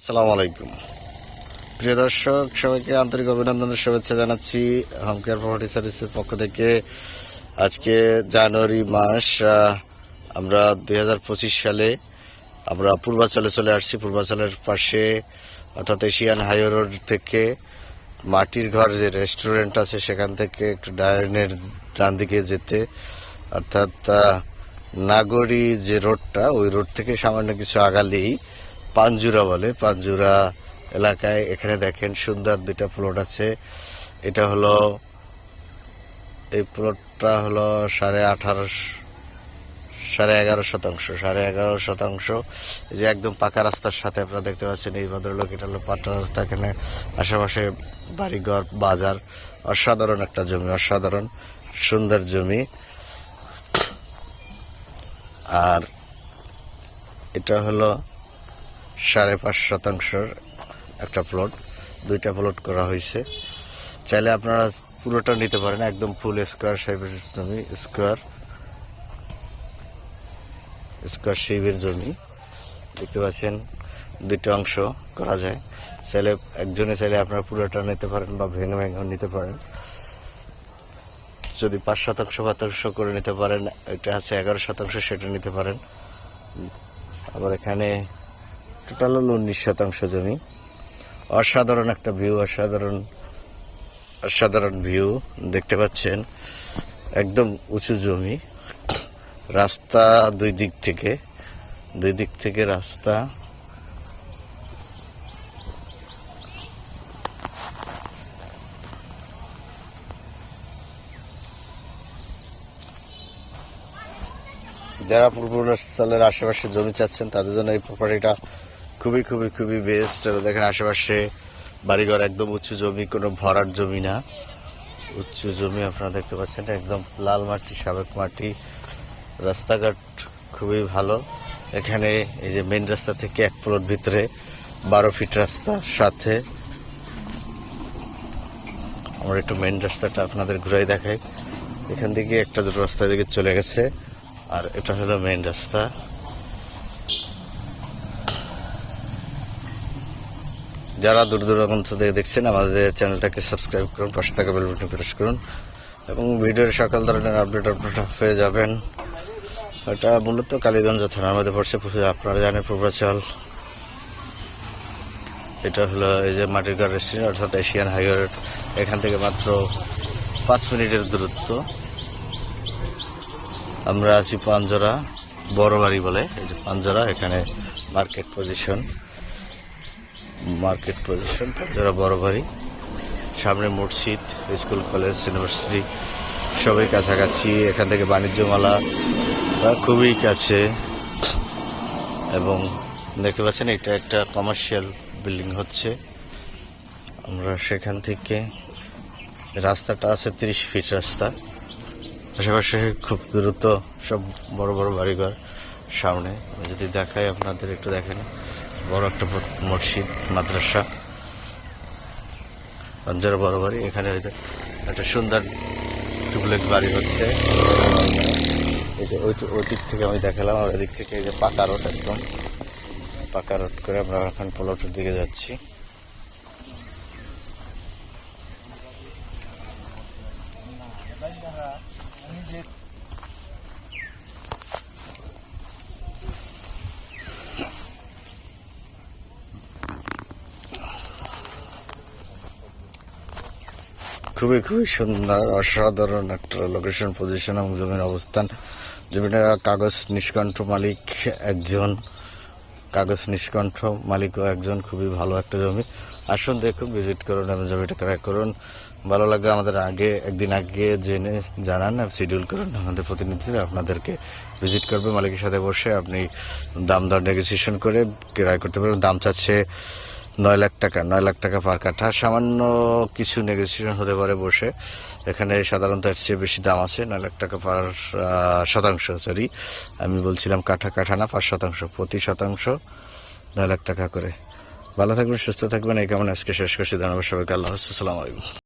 আসসালামু আলাইকুম। প্রিয় দর্শক, সবাইকে আন্তরিক অভিনন্দনের শুভেচ্ছা জানাচ্ছি হোম কেয়ার প্রপার্টি সার্ভিসের পক্ষ থেকে। আজকে জানুয়ারি মাস আমরা দুই সালে আমরা পূর্বাচলে চলে আসছি। পূর্বাচলের পাশে, অর্থাৎ এশিয়ান হাইওয়ে রোড থেকে মাটির ঘর যে রেস্টুরেন্ট আছে, সেখান থেকে একটু ডায়নের ডান দিকে যেতে। অর্থাৎ নাগরী যে রোডটা ওই রোড থেকে সামান্য কিছু আগালেই পাঞ্জুরা বলে। পাঞ্জুরা এলাকায় এখানে দেখেন সুন্দর দুইটা প্লট আছে। এটা হলো, এই প্লটটা হলো সাড়ে আঠারো, সাড়ে এগারো শতাংশ, সাড়ে এগারো শতাংশ। যে একদম পাকা রাস্তার সাথে আপনারা দেখতে পাচ্ছেন এই ভদ্রলোক, এটা হলো পাকা রাস্তা। এখানে আশেপাশে বাড়িঘর, বাজার, অসাধারণ একটা জমি, অসাধারণ সুন্দর জমি। আর এটা হলো সাড়ে পাঁচ শতাংশের একটা প্লট দুইটা প্লট করা হয়েছে। চাইলে আপনারা পুরোটা নিতে পারেন, একদম ফুল স্কোয়ার শেপের জমি স্কোয়ার স্কোয়ার শেপের জমি। দেখতে পাচ্ছেন, দুইটা অংশ করা যায়। চাইলে একজনে চাইলে আপনারা পুরোটা নিতে পারেন বা ভেঙে ভেঙে নিতে পারেন। যদি পাঁচ শতাংশ শতাংশ করে নিতে পারেন, এটা আছে এগারো শতাংশ, সেটা নিতে পারেন। আবার এখানে টোটাল হলো উনিশ শতাংশ জমি। অসাধারণ একটা ভিউ অসাধারণ অসাধারণ ভিউ দেখতে পাচ্ছেন। একদম উঁচু জমি। রাস্তা দুই দিক থেকে, দুই দিক থেকে রাস্তা। যারা পূর্বাঞ্চলের আশেপাশে জমি চাচ্ছেন, তাদের জন্য এই প্রপার্টিটা খুবই খুবই খুবই বেস্ট দেখেন আশেপাশে বাড়িঘর একদম উঁচু জমি, কোনো ভরার জমি না। উঁচু জমি আপনারা দেখতে পাচ্ছেন একদম লাল মাটি, সাবেক মাটি। রাস্তাঘাট খুবই ভালো। এখানে এই যে মেন রাস্তা থেকে এক প্লট ভিতরে বারো ফিট রাস্তা সাথে। আমরা একটু মেন রাস্তাটা আপনাদের ঘুরাই দেখাই। এখান থেকে একটা দুটো রাস্তা দিকে চলে গেছে। আর এটা হলো মেন রাস্তা। যারা দূর দূরান্ত থেকে দেখছেন, আমাদের চ্যানেলটাকে সাবস্ক্রাইব করুন, পাশে থাকা বেল বাটন প্রেস করুন, এবং ভিডিওর সকাল ধরনের আপডেট আপনারা পেয়ে যাবেন। এটা মূলত কালীগঞ্জ থানার মধ্যে পড়ছে আপনারা জানেন পূর্বাচল। এটা হলো এই যে মাটির ঘর রেস্টুরেন্ট অর্থাৎ এশিয়ান হাইওয়ে এখান থেকে মাত্র পাঁচ মিনিটের দূরত্ব। আমরা আছি পাঞ্জরা বড় বাড়ি বলে, এই যে পাঞ্জরা এখানে মার্কেট পজিশন মার্কেট পজিশন যারা বড় বাড়ি, সামনে মসজিদ, স্কুল, কলেজ, ইউনিভার্সিটি, সবই কাছাকাছি, এখান থেকে বাণিজ্য মেলা খুবই কাছে। এবং দেখতে পাচ্ছেন, এটা একটা কমার্শিয়াল বিল্ডিং হচ্ছে। আমরা সেখান থেকে, রাস্তাটা আছে তিরিশ ফিট রাস্তা। আশেপাশে খুব দ্রুত সব বড় বড় বাড়িঘর সামনে। যদি দেখাই, আপনাদের একটু দেখেন। বড় একটা মসজিদ, মাদ্রাসা। অঞ্জর বড় বাড়ি এখানে হয়তো একটা সুন্দর টুবলেট বাড়ি হচ্ছে। এই যে ওই ওই দিক থেকে আমি দেখালাম, আর এদিক থেকে এই যে পাকা রোড একদম। পাকা রোড করে আমরা এখন পোলটের দিকে যাচ্ছি। খুবই খুবই সুন্দর, অসাধারণ একটা লোকেশন পজিশন এবং জমির অবস্থান। জমিটা কাগজ নিষ্কণ্ঠ মালিক একজন। কাগজ নিষ্কণ্ঠ মালিকও একজন, খুবই ভালো একটা জমি। আসুন দেখুন ভিজিট করুন এবং জমিটা ক্রয় করুন। ভালো লাগলে আমাদের আগে, একদিন আগে জেনে জানান শিডিউল করুন। আমাদের প্রতিনিধিরা আপনাদেরকে ভিজিট করবে। মালিকের সাথে বসে আপনি দাম দর নেগোসিয়েশন করে ক্রয় করতে পারবেন দাম চাচ্ছে নয় লাখ টাকা, নয় লাখ টাকা পার কাঠা। সামান্য কিছু নেগোসিয়েশন হতে পারে বসে। এখানে সাধারণত এর চেয়ে বেশি দাম আছে, নয় লাখ টাকা পার শতাংশ সরি আমি বলছিলাম কাঠা কাঠা না, পাঁচ শতাংশ, প্রতি শতাংশ নয় লাখ টাকা করে। ভালো থাকবেন, সুস্থ থাকবেন, এই কেমন আজকে শেষ করছি। ধন্যবাদ সবাইকে, আল্লাহ আসসালামাইকুম